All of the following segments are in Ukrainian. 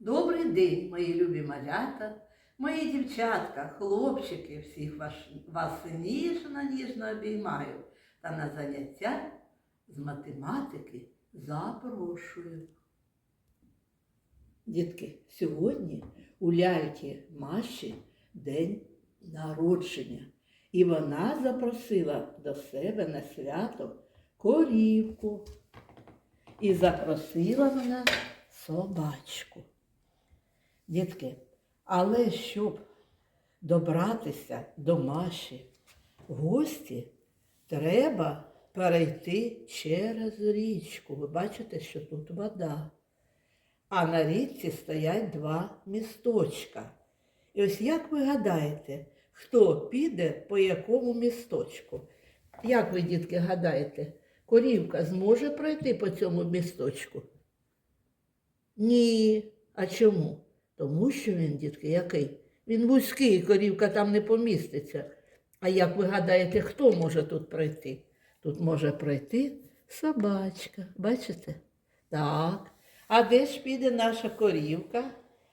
Добрий день, мої любі малята, мої дівчатка, хлопчики, всіх вас, вас ніжно, ніжно обіймаю та на заняття з математики запрошую. Дітки, сьогодні у ляльки Маші день народження, і вона запросила до себе на свято корівку. І запросила вона собачку. Дітки, але щоб добратися до Маші гості, треба перейти через річку. Ви бачите, що тут вода. А на річці стоять два місточка. І ось як ви гадаєте, хто піде по якому місточку? Як ви, дітки, гадаєте, корівка зможе пройти по цьому місточку? Ні. А чому? Тому що він, дітки, який? Він вузький, корівка там не поміститься. А як ви гадаєте, хто може тут пройти? Тут може пройти собачка. Бачите? Так. А де ж піде наша корівка?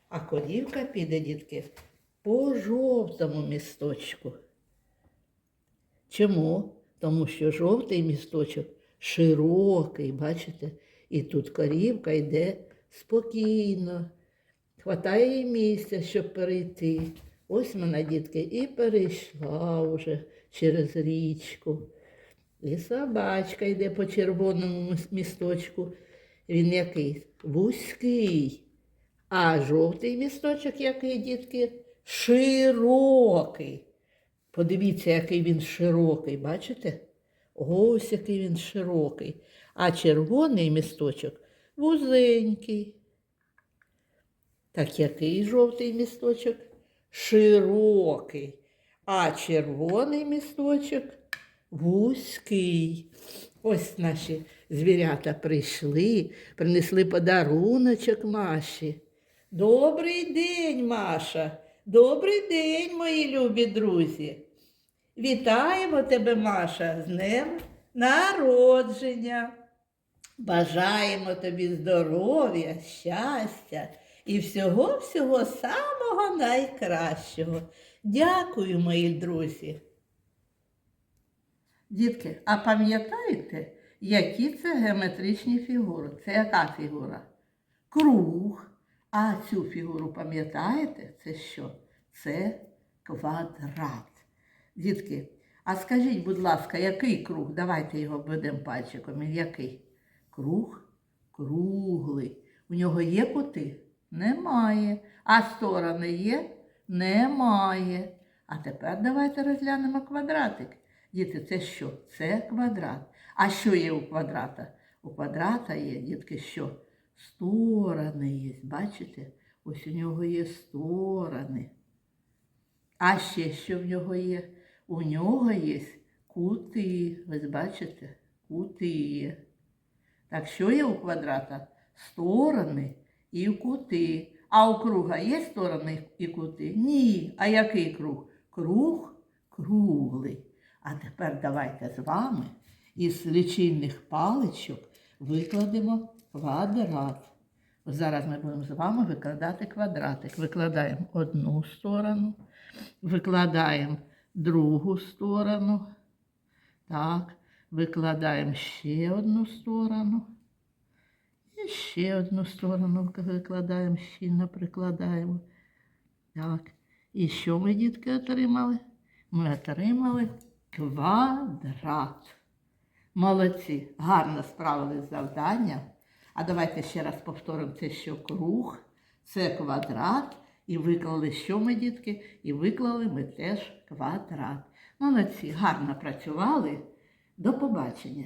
А корівка піде, дітки, по жовтому місточку. Чому? Тому що жовтий місточок широкий, бачите? І тут корівка йде спокійно. Хватає їй місця, щоб перейти. Ось вона, дітки, і перейшла вже через річку. І собачка йде по червоному місточку. Він який? Вузький. А жовтий місточок який, дітки? Широкий. Подивіться, який він широкий, бачите? Ось який він широкий. А червоний місточок вузенький. Так який жовтий місточок? Широкий. А червоний місточок вузький. Ось наші звірята прийшли, принесли подаруночок Маші. Добрий день, Маша. Добрий день, мої любі друзі. Вітаємо тебе, Маша, з днем народження. Бажаємо тобі здоров'я, щастя і всього-всього самого найкращого. Дякую, мої друзі. Дітки, а пам'ятаєте, які це геометричні фігури? Це яка фігура? Круг. А цю фігуру пам'ятаєте? Це що? Це квадрат. Дітки, а скажіть, будь ласка, який круг? Давайте його введемо пальчиком. Який? Круг круглий. У нього є кути? Немає. А сторони є? Немає. А тепер давайте розглянемо квадратик. Діти, це що? Це квадрат. А що є у квадрата? У квадрата є, дітки, що? Сторони є. Бачите? Ось у нього є сторони. А ще що в нього є? У нього є кути. Ви бачите? Кути є. Так що є у квадрата? Сторони і кути. А у круга є сторони і кути? Ні. А який круг? Круг круглий. А тепер давайте з вами із лічильних паличок викладемо квадрат. Зараз ми будемо з вами викладати квадратик. Викладаємо одну сторону, викладаємо другу сторону. Так, викладаємо ще одну сторону. І ще одну сторону викладаємо, щільно прикладаємо. Так. І що ми, дітки, отримали? Ми отримали квадрат. Молодці, гарно справились з завданням. А давайте ще раз повторимо це, що круг, це квадрат. І виклали, що ми, дітки? І виклали ми теж квадрат. Молодці, гарно працювали. До побачення.